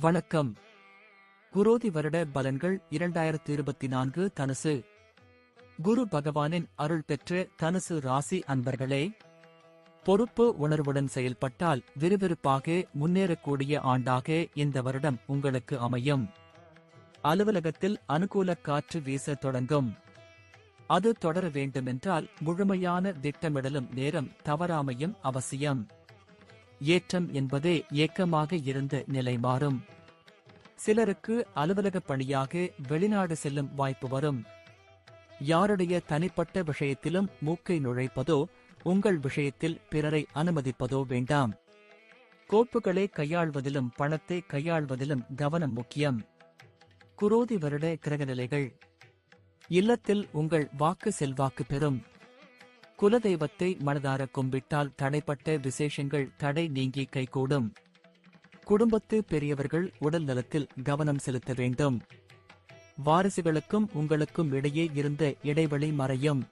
வணக்கம். குரோதி வருட பலன்கள் இரண்டாயிரத்தி இருபத்தி நான்கு தனுசு. குரு பகவானின் அருள் பெற்ற தனுசு ராசி அன்பர்களே பொறுப்பு உணர்வுடன் செயல்பட்டால் விறுவிறுப்பாக முன்னேறக்கூடிய ஆண்டாக இந்த வருடம் உங்களுக்கு அமையும். அலுவலகத்தில் அனுகூல காற்று வீச தொடங்கும். அது தொடர வேண்டுமென்றால் முழுமையான திட்டமிடலும் நேரம் தவறாமையும் அவசியம். ஏற்றம் என்பதே ஏக்கமாக இருந்த நிலை மாறும் சிலருக்கு அலுவலக பணியாக வெளிநாடு செல்லும் வாய்ப்பு வரும். யாருடைய தனிப்பட்ட விஷயத்திலும் மூக்கை நுழைப்பதோ உங்கள் விஷயத்தில் பிறரை அனுமதிப்பதோ வேண்டாம். கோப்புகளை கையாள்வதிலும் பணத்தை கையாள்வதிலும் கவனம் முக்கியம். குரோதி வருட கிரகநிலைகள். இல்லத்தில் உங்கள் வாக்கு செல்வாக்கு பெறும். குலதெய்வத்தை மனதார கும்பிட்டால் தடைப்பட்ட விசேஷங்கள் தடை நீங்கி கைகூடும். குடும்பத்து பெரியவர்கள் உடல் நலத்தில் கவனம் செலுத்த வேண்டும். வாரிசுகளுக்கும் உங்களுக்கும் இடையே இருந்த இடைவெளி மறையும்.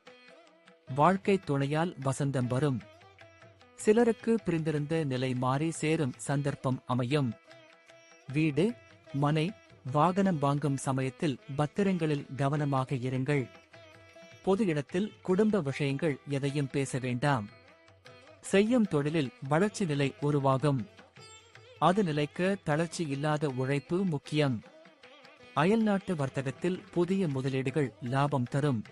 வாழ்க்கை துணையால் வசந்தம் வரும். சிலருக்கு பிரிந்திருந்த நிலை மாறி சேரும் சந்தர்ப்பம் அமையும். வீடு மனை வாகனம் வாங்கும் சமயத்தில் பத்திரங்களில் கவனமாக இருங்கள். பொது இடத்தில் குடும்ப விஷயங்கள் எதையும் பேச வேண்டாம். செய்யும் தொழிலில் வளர்ச்சி நிலை உருவாகும். அது நிலைக்க தளர்ச்சி இல்லாத உழைப்பு முக்கியம். அயல்நாட்டு வர்த்தகத்தில் புதிய முதலீடுகள் லாபம் தரும்.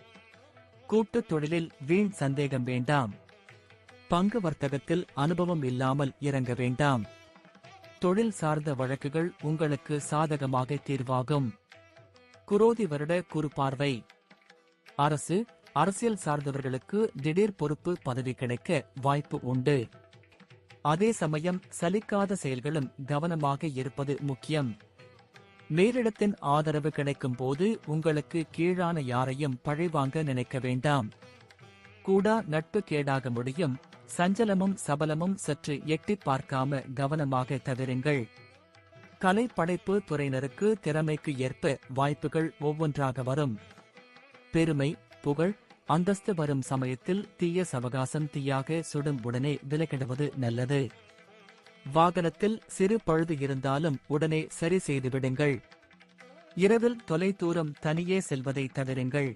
கூட்டுத் தொழிலில் வீண் சந்தேகம் வேண்டாம். பங்கு வர்த்தகத்தில் அனுபவம் இல்லாமல் இறங்க வேண்டாம். தொழில் சார்ந்த வழக்குகள் உங்களுக்கு சாதகமாக தீர்வாகும். குரோதி வருட குறுபார்வை அரசு அரசியல் சார்ந்தவர்களுக்கு திடீர் பொறுப்பு பதவி கிடைக்க வாய்ப்பு உண்டு. அதே சமயம் சலிக்காத செயல்களும் கவனமாக இருப்பது முக்கியம். மேலிடத்தின் ஆதரவு கிடைக்கும் போது உங்களுக்கு கீழான யாரையும் பழிவாங்க நினைக்க வேண்டாம். கூடா நட்பு கேடாக முடியும். சஞ்சலமும் சபலமும் சற்று எட்டி பார்க்காம கவனமாக தவிருங்கள். கலை படைப்பு துறையினருக்கு திறமைக்கு ஏற்ப வாய்ப்புகள் ஒவ்வொன்றாக வரும். பெருமை புகழ் அந்தஸ்து வரும் சமயத்தில் தீய சவகாசம் தீயாக சுடும் உடனே விலகிடுவது நல்லது. வாகனத்தில் சிறு பழுது இருந்தாலும் உடனே சரி செய்துவிடுங்கள் இரவில் தொலைதூரம் தனியே செல்வதை தவிருங்கள்.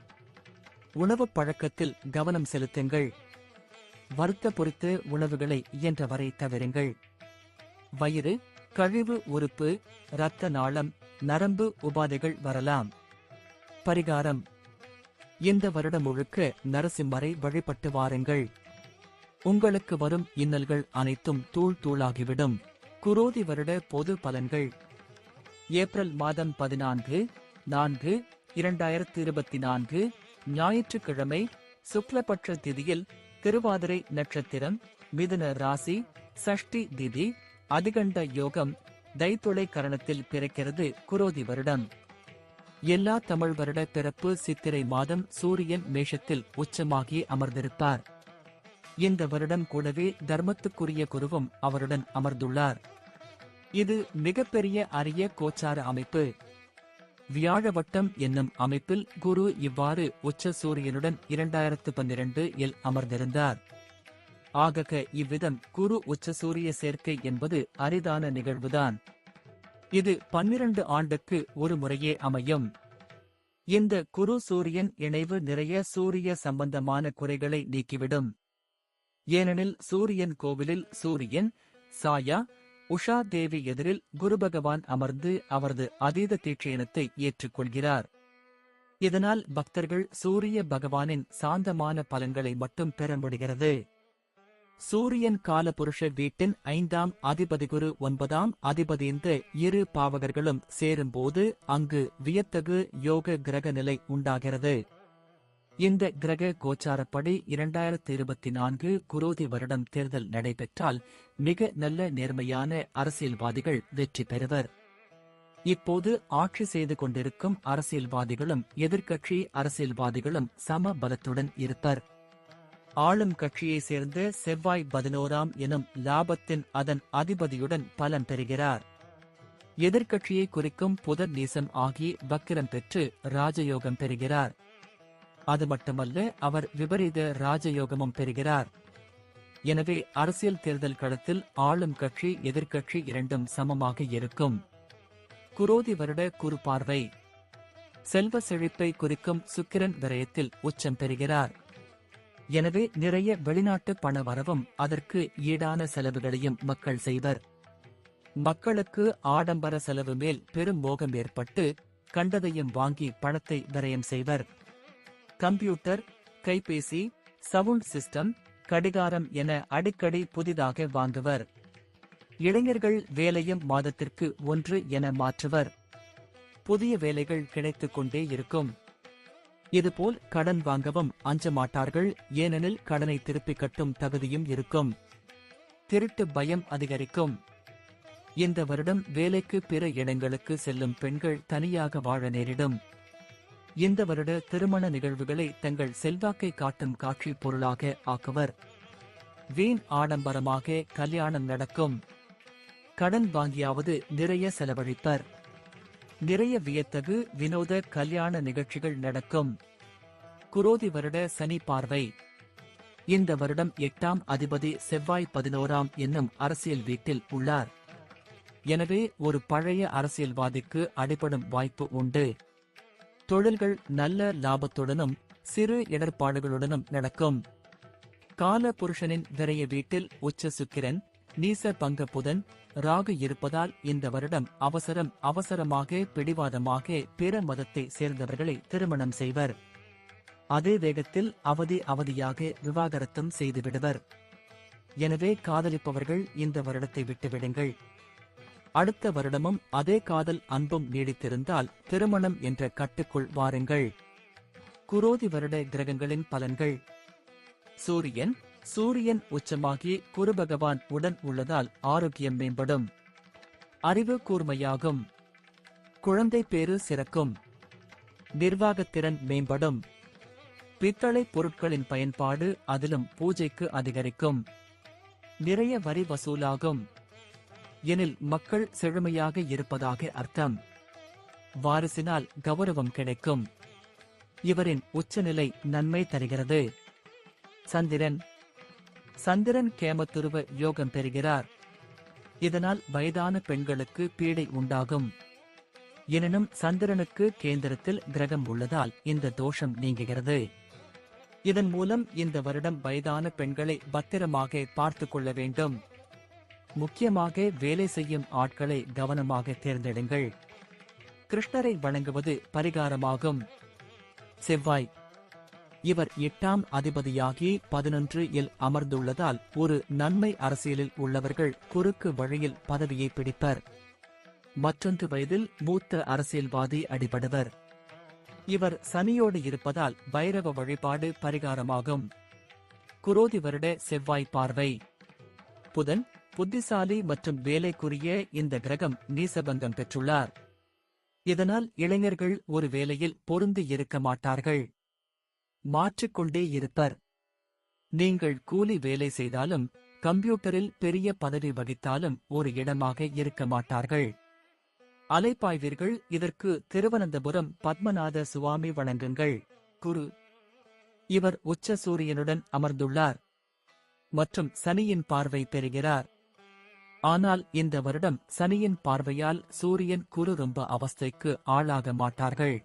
உணவுப் பழக்கத்தில் கவனம் செலுத்துங்கள். வறுத்த பொரித்த உணவுகளை இயன்றவரை தவிருங்கள். வயிறு கழிவு உறுப்பு இரத்த நாளம் நரம்பு உபாதைகள் வரலாம். பரிகாரம் இந்த வருடம் முழுக்க நரசிம்மரை வழிபட்டு வாருங்கள். உங்களுக்கு வரும் இன்னல்கள் அனைத்தும் தூள் தூளாகிவிடும். குரோதி வருட பொது பலன்கள். ஏப்ரல் மாதம் பதினான்கு நான்கு இரண்டாயிரத்தி இருபத்தி நான்கு ஞாயிற்றுக்கிழமை சுக்லபட்ச திதியில் திருவாதிரை நட்சத்திரம் மிதுன ராசி சஷ்டி திதி அதிகண்ட யோகம் தைத்துளை கரணத்தில் பிறக்கிறது குரோதி வருடம். எல்லா தமிழ் வருட பிறப்பு சித்திரை மாதம் சூரியன் மேஷத்தில் உச்சமாகி அமர்ந்திருப்பார். இந்த வருடம் கூடவே தர்மத்துக்குரிய குருவும் அவருடன் அமர்ந்துள்ளார். இது மிகப்பெரிய அரிய கோச்சார அமைப்பு. வியாழவட்டம் என்னும் அமைப்பில் குரு இவ்வாறு உச்ச சூரியனுடன் இரண்டாயிரத்து பன்னிரண்டு இல் அமர்ந்திருந்தார். ஆகக இவ்விதம் குரு உச்ச சூரிய சேர்க்கை என்பது அரிதான நிகழ்வுதான். இது பன்னிரண்டு ஆண்டுக்கு ஒரு முறையே அமையும். இந்த குரு சூரியன் இணைவு நிறைய சூரிய சம்பந்தமான குறைகளை நீக்கிவிடும். ஏனெனில் சூரியன் கோவிலில் சூரியன் சாயா உஷா தேவி எதிரில் குரு பகவான் அமர்ந்து அவரது அதீத தீட்சயனத்தை ஏற்றுக்கொள்கிறார். இதனால் பக்தர்கள் சூரிய பகவானின் சாந்தமான பலன்களை மட்டும் பெற முடிகிறது. சூரியன் காலபுருஷ வீட்டின் ஐந்தாம் அதிபதி குரு ஒன்பதாம் அதிபதி இந்த இரு பாவகர்களும் சேரும்போது அங்கு வியத்தகு யோக கிரக நிலை உண்டாகிறது. இந்த கிரக கோச்சாரப்படி இரண்டாயிரத்தி இருபத்தி நான்கு குரோதி வருடம் தேர்தல் நடைபெற்றால் மிக நல்ல நேர்மையான அரசியல்வாதிகள் வெற்றி பெறுவர். இப்போது ஆட்சி செய்து கொண்டிருக்கும் அரசியல்வாதிகளும் எதிர்க்கட்சி அரசியல்வாதிகளும் சம பலத்துடன் இருப்பர். ஆளும் கட்சியை சேர்ந்த செவ்வாய் பதினோராம் எனும் லாபத்தின் அதன் அதிபதியுடன் பலன் பெறுகிறார். எதிர்க்கட்சியை குறிக்கும் புதர் நீசம் ஆகி வக்கிரம் பெற்று ராஜயோகம் பெறுகிறார். அது மட்டுமல்ல அவர் விபரீத ராஜயோகமும் பெறுகிறார். எனவே அரசியல் தேர்தல் களத்தில் ஆளும் கட்சி எதிர்க்கட்சி இரண்டும் சமமாக இருக்கும். குரோதி வருட குறுபார்வை. செல்வ செழிப்பை குறிக்கும் சுக்கிரன் விரயத்தில் உச்சம் பெறுகிறார். எனவே நிறைய வெளிநாட்டு பண வரவும் அதற்கு ஈடான செலவுகளையும் மக்கள் செய்வர். மக்களுக்கு ஆடம்பர செலவு மேல் பெரும் மோகம் ஏற்பட்டு கண்டதையும் வாங்கி பணத்தை விரயம் செய்வர். கம்ப்யூட்டர் கைபேசி சவுண்ட் சிஸ்டம் கடிகாரம் என அடிக்கடி புதிதாக வாங்குவர். இளைஞர்கள் வேலையும் மாதத்திற்கு ஒன்று என மாற்றுவர். புதிய வேலைகள் கிடைத்துக் கொண்டே இருக்கும். இதுபோல் கடன் வாங்கவும் அஞ்ச மாட்டார்கள் ஏனெனில் கடனை திருப்பிக் கட்டும் தகுதியும் இருக்கும். திருட்டு பயம் அதிகரிக்கும். இந்த வருடம் வேலைக்கு பிற இடங்களுக்கு செல்லும் பெண்கள் தனியாக வாழ நேரிடும். இந்த வருட திருமண நிகழ்வுகளை தங்கள் செல்வாக்கை காட்டும் காட்சி பொருளாக ஆக்குவர். வீண் ஆடம்பரமாக கல்யாணம் நடக்கும். கடன் வாங்கியாவது நிறைய செலவழிப்பர். நிறைய வியத்தகு வினோத கல்யாண நிகழ்ச்சிகள் நடக்கும். குரோதி வருட சனி பார்வை. இந்த வருடம் எட்டாம் அதிபதி செவ்வாய் பதினோராம் என்னும் அரசியல் வீட்டில் உள்ளார். எனவே ஒரு பழைய அரசியல்வாதிக்கு அடிபடும் வாய்ப்பு உண்டு. தொழில்கள் நல்ல லாபத்துடனும் சிறு இடர்பாடுகளுடனும் நடக்கும். கால புருஷனின் விரைய வீட்டில் உச்ச சுக்கிரன் நீச பங்க புதன் ராகு இருப்பதால் இந்த வருடம் அவசரம் அவசரமாக பிடிவாதமாக பிற மதத்தை சேர்ந்தவர்களை திருமணம் செய்வர். அதே வேகத்தில் அவதி அவதியாக விவாகரத்தும் செய்துவிடுவர். எனவே காதலிப்பவர்கள் இந்த வருடத்தை விட்டுவிடுங்கள். அடுத்த வருடமும் அதே காதல் அன்பும் நீடித்திருந்தால் திருமணம் என்ற கட்டுக்குள் வாருங்கள். குரோதி வருட கிரகங்களின் பலன்கள். சூரியன் சூரியன் உச்சமாகி குரு பகவான் உடன் உள்ளதால் ஆரோக்கியம் மேம்படும். அறிவு கூர்மையாகும். குழந்தை பேறு சிறக்கும். நிர்வாகத்திறன் மேம்படும். பித்தளை பொருட்களின் பயன்பாடு அதிலும் பூஜைக்கு அதிகரிக்கும். நிறைய வரி வசூலாகும். எனில் மக்கள் செழுமையாக இருப்பதாக அர்த்தம். வாரிசினால் கௌரவம் கிடைக்கும். இவரின் உச்சநிலை நன்மை தருகிறது. சந்திரன் சந்திரன் கேமத்துருவ யோகம் பெறுகிறார். இதனால் வயதான பெண்களுக்கு பீடை உண்டாகும். எனினும் சந்திரனுக்கு கேந்திரத்தில் கிரகம் உள்ளதால் இந்த தோஷம் நீங்குகிறது. இதன் மூலம் இந்த வருடம் வயதான பெண்களை பத்திரமாக பார்த்து கொள்ள வேண்டும். முக்கியமாக வேலை செய்யும் ஆட்களை கவனமாக தேர்ந்தெடுங்கள். கிருஷ்ணரை வணங்குவது பரிகாரமாகும். செவ்வாய் இவர் எட்டாம் அதிபதியாகி பதினொன்று இல் அமர்ந்துள்ளதால் ஒரு நன்மை அரசியலில் உள்ளவர்கள் குறுக்கு வழியில் பதவியை பிடிப்பர். மற்றொன்று வயதில் மூத்த அரசியல்வாதி அடிபடுவர். இவர் சனியோடு இருப்பதால் பைரவ வழிபாடு பரிகாரமாகும். குரோதி வருட செவ்வாய் பார்வை. புதன் புத்திசாலி மற்றும் வேலைக்குரிய இந்த கிரகம் நீசபங்கம் பெற்றுள்ளார். இதனால் இளைஞர்கள் ஒரு வேலையில் பொருந்தி இருக்க மாட்டார்கள். மாற்றிக்கொண்டே இருப்பர். நீங்கள் கூலி வேலை செய்தாலும் கம்ப்யூட்டரில் பெரிய பதவி வகித்தாலும் ஒரு இடமாக இருக்க மாட்டார்கள். அலைப்பாய்வீர்கள் இதற்கு திருவனந்தபுரம் பத்மநாத சுவாமி வணங்குங்கள் குரு. இவர் உச்ச சூரியனுடன் அமர்ந்துள்ளார் மற்றும் சனியின் பார்வை பெறுகிறார். ஆனால் இந்த வருடம் சனியின் பார்வையால் சூரியன் குரு ரொம்ப அவஸ்தைக்கு ஆளாக மாட்டார்கள்.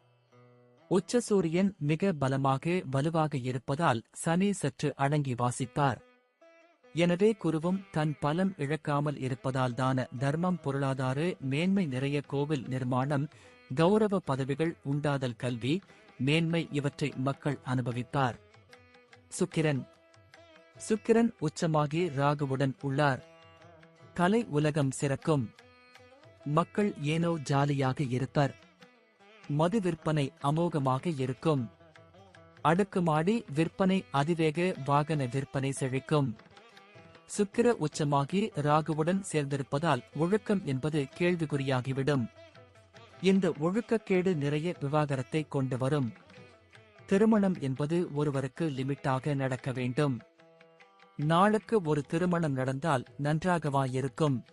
உச்ச சூரியன் மிக பலமாக வலுவாக இருப்பதால் சனி சற்று அடங்கி வாசிப்பார் எனவே குருவும் தன் பலம் இழக்காமல் இருப்பதால் தான தர்மம் பொருளாதார மேன்மை நிறைய கோவில் நிர்மாணம் கௌரவ பதவிகள் உண்டாதல் கல்வி மேன்மை இவற்றை மக்கள் அனுபவிப்பார் சுக்கிரன். சுக்கிரன் உச்சமாகி ராகுவுடன் உள்ளார். கலை உலகம் சிறக்கும். மக்கள் ஏனோ ஜாலியாக இருப்பர். மது விற்பனை அமோகமாக இருக்கும். அடுக்குமாடி விற்பனை அதிவேக வாகன விற்பனை செழிக்கும். சுக்கிர உச்சமாகி ராகுவுடன் சேர்ந்திருப்பதால் ஒழுக்கம் என்பது கேள்விக்குறியாகிவிடும். இந்த ஒழுக்கக்கேடு நிறைய விவாகரத்தை கொண்டு வரும். திருமணம் என்பது ஒருவருக்கு லிமிட்டாக நடக்க வேண்டும். நாளுக்கு ஒரு திருமணம் நடந்தால் நன்றாகவா இருக்கும்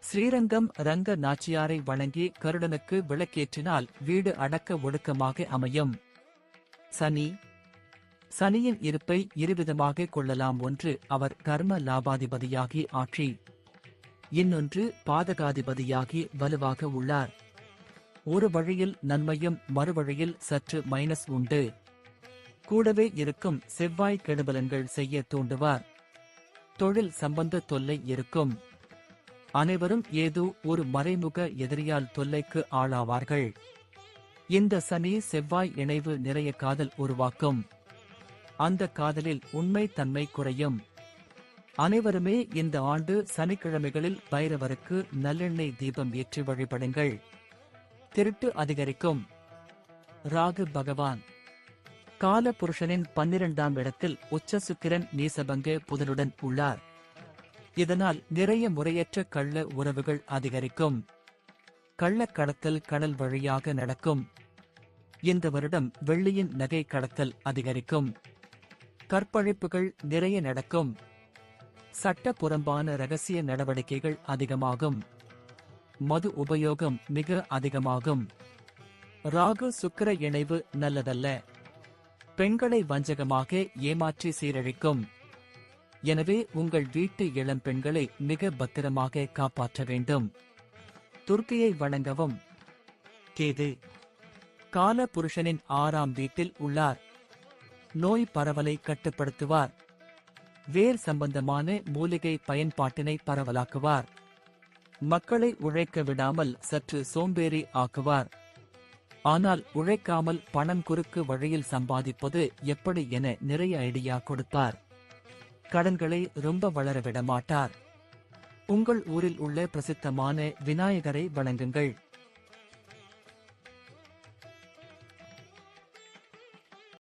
ஸ்ரீரங்கம் ரங்க நாச்சியாரை வணங்கி கருடனுக்கு விளக்கேற்றினால் வீடு அடக்க ஒடுக்கமாக அமையும். சனி. சனியின் இருப்பை இருவிதமாக கொள்ளலாம் ஒன்று அவர் கர்ம லாபாதிபதியாகி ஆட்சி. இன்னொன்று பாதகாதிபதியாகி வலுவாக உள்ளார். ஒரு வழியில் நன்மையும் மறுவழியில் சற்று மைனஸ் உண்டு. கூடவே இருக்கும் செவ்வாய் கெடுபலன்கள் செய்ய தூண்டுவார். தொழில் சம்பந்த தொல்லை இருக்கும். அனைவரும் ஏதோ ஒரு மறைமுக எதிரியால் தொல்லைக்கு ஆளாவார்கள். இந்த சனி செவ்வாய் இணைவு நிறைய காதல் உருவாக்கும். அந்த காதலில் உண்மை தன்மை குறையும். அனைவருமே இந்த ஆண்டு சனிக்கிழமைகளில் பைரவருக்கு நல்லெண்ணெய் தீபம் ஏற்றி வழிபடுங்கள். திருட்டு அதிகரிக்கும். ராகு பகவான். கால புருஷனின் பன்னிரண்டாம் இடத்தில் உச்ச சுக்கிரன் நீசபங்கு புதனுடன் உள்ளார். இதனால் நிறைய முறையற்ற கள்ள உறவுகள் அதிகரிக்கும். கள்ள கடத்தல் கடல் வழியாக நடக்கும். இந்த வருடம் வெள்ளியின் நகை கடத்தல் அதிகரிக்கும். கற்பழிப்புகள் நிறைய நடக்கும். சட்ட புறம்பான ரகசிய நடவடிக்கைகள் அதிகமாகும். மது உபயோகம் மிக அதிகமாகும். ராகு சுக்கிர இணைவு நல்லதல்ல. பெண்களை வஞ்சகமாக ஏமாற்றி சீரழிக்கும். எனவே உங்கள் வீட்டு இளம் பெண்களை மிக பத்திரமாக காப்பாற்ற வேண்டும். துர்க்கையை வணங்கவும். கேது கால புருஷனின் ஆறாம் வீட்டில் உள்ளார். நோய் பரவலை கட்டுப்படுத்துவார். வேர் சம்பந்தமான மூலிகை பயன்பாட்டினை பரவலாக்குவார். மக்களை உழைக்க விடாமல் சற்று சோம்பேறி ஆக்குவார். ஆனால் உழைக்காமல் பணம் குறுக்கு வழியில் சம்பாதிப்பது எப்படி என நிறைய ஐடியா கொடுப்பார். கடன்களை ரொம்ப வளர விட மாட்டார் உங்கள் ஊரில் உள்ள பிரசித்தமான விநாயகரை வணங்குங்கள்.